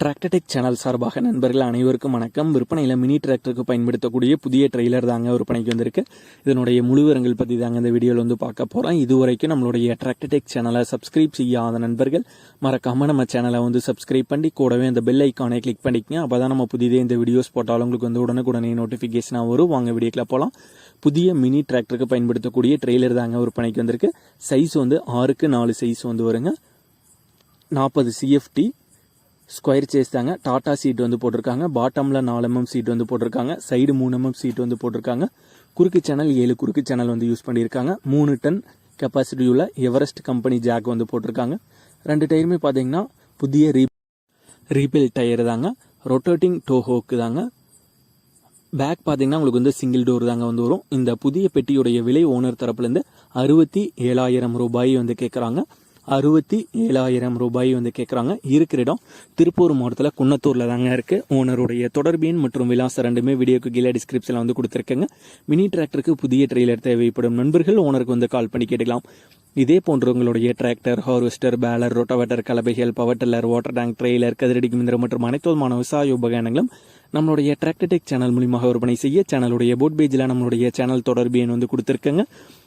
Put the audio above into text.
Tractor Tech channel சார்பாக நண்பர்கள் அனைவருக்கும் வணக்கம். விற்பனையில் மினி டிராக்டருக்கு பயன்படுத்தக்கூடிய புதிய ட்ரெய்லர் தாங்க விற்பனைக்கு வந்திருக்கு. இதனுடைய முழுவரங்கள் பற்றி தாங்க இந்த வீடியோவில் வந்து பார்க்க போகிறோம் இதுவரைக்கும் நம்மளுடைய டிராக்டர்டெக் சேனலை சப்ஸ்கிரைப் செய்யாத நண்பர்கள் மறக்காமல் நம்ம சேனலை வந்து சப்ஸ்கிரைப் பண்ணி கூடவே அந்த பெல் ஐக்கானை கிளிக் பண்ணிக்கங்க. அப்போ தான் நம்ம புதிதே இந்த வீடியோஸ் போட்டாலும் உங்களுக்கு வந்து உடனுக்குடனே நோட்டிஃபிகேஷனாக வரும். வாங்க வீடியோக்கில் போகலாம் புதிய மினி டிராக்டருக்கு பயன்படுத்தக்கூடிய ட்ரெய்லர் தாங்க விற்பனைக்கு வந்திருக்கு. சைஸ் வந்து ஆறுக்கு நாலு சைஸ் வந்து வருங்க. நாற்பது சிஎஃப்டி ஸ்கொயர் சேஸ் தாங்க டாடா சீட் வந்து போட்டிருக்காங்க. பாட்டமில் நாலு எம்எம் சீட் வந்து போட்டிருக்காங்க. சைடு மூணு எம்எம் சீட் வந்து போட்டிருக்காங்க. குறுக்கு சேனல் ஏழு குறுக்கு சேனல் வந்து யூஸ் பண்ணியிருக்காங்க. மூணு டன் கெப்பாசிட்டி உள்ள எவரெஸ்ட் கம்பெனி ஜாக் வந்து போட்டிருக்காங்க. ரெண்டு டயருமே பார்த்தீங்கன்னா புதிய ரீ ரீபில் டயர் தாங்க. ரொட்டேட்டிங் டோஹோக்கு தாங்க. பேக் பார்த்தீங்கன்னா உங்களுக்கு வந்து சிங்கிள் டோர் தாங்க வந்து வரும். இந்த புதிய பெட்டியுடைய விலை ஓனர் தரப்புலேருந்து அறுபத்தி ஏழாயிரம் ரூபாய் வந்து கேட்குறாங்க அறுபத்தி ஏழாயிரம் ரூபாய் வந்து கேட்குறாங்க இருக்கிற இடம் திருப்பூர் மாவட்டத்தில் குன்னத்தூரில் தாங்க இருக்குது ஓனருடைய தொடர்பு மற்றும் விலாசம் ரெண்டுமே வீடியோக்கு கீழே டிஸ்கிரிப்ஷனில் வந்து கொடுத்துருக்கேங்க. மினி டிராக்டருக்கு புதிய ட்ரெய்லர் தேவைப்படும் நண்பர்கள் ஓனருக்கு வந்து கால் பண்ணி கேட்டுக்கலாம். இதே போன்ற உங்களுடைய tractor harvester baler rotavator கலபைகள் power tiller water tank trailer கதிரடிக்கு மிந்திரம் மற்றும் அனைத்து விதமான விவசாய உபகரணங்களும் நம்மளுடைய டிராக்டர்டெக் சேனல் மூலியமாக விற்பனை செய்ய சேனலுடைய போட் பேஜில் நம்மளுடைய சேனல் தொடர்பு எண் வந்து கொடுத்துருக்கேங்க.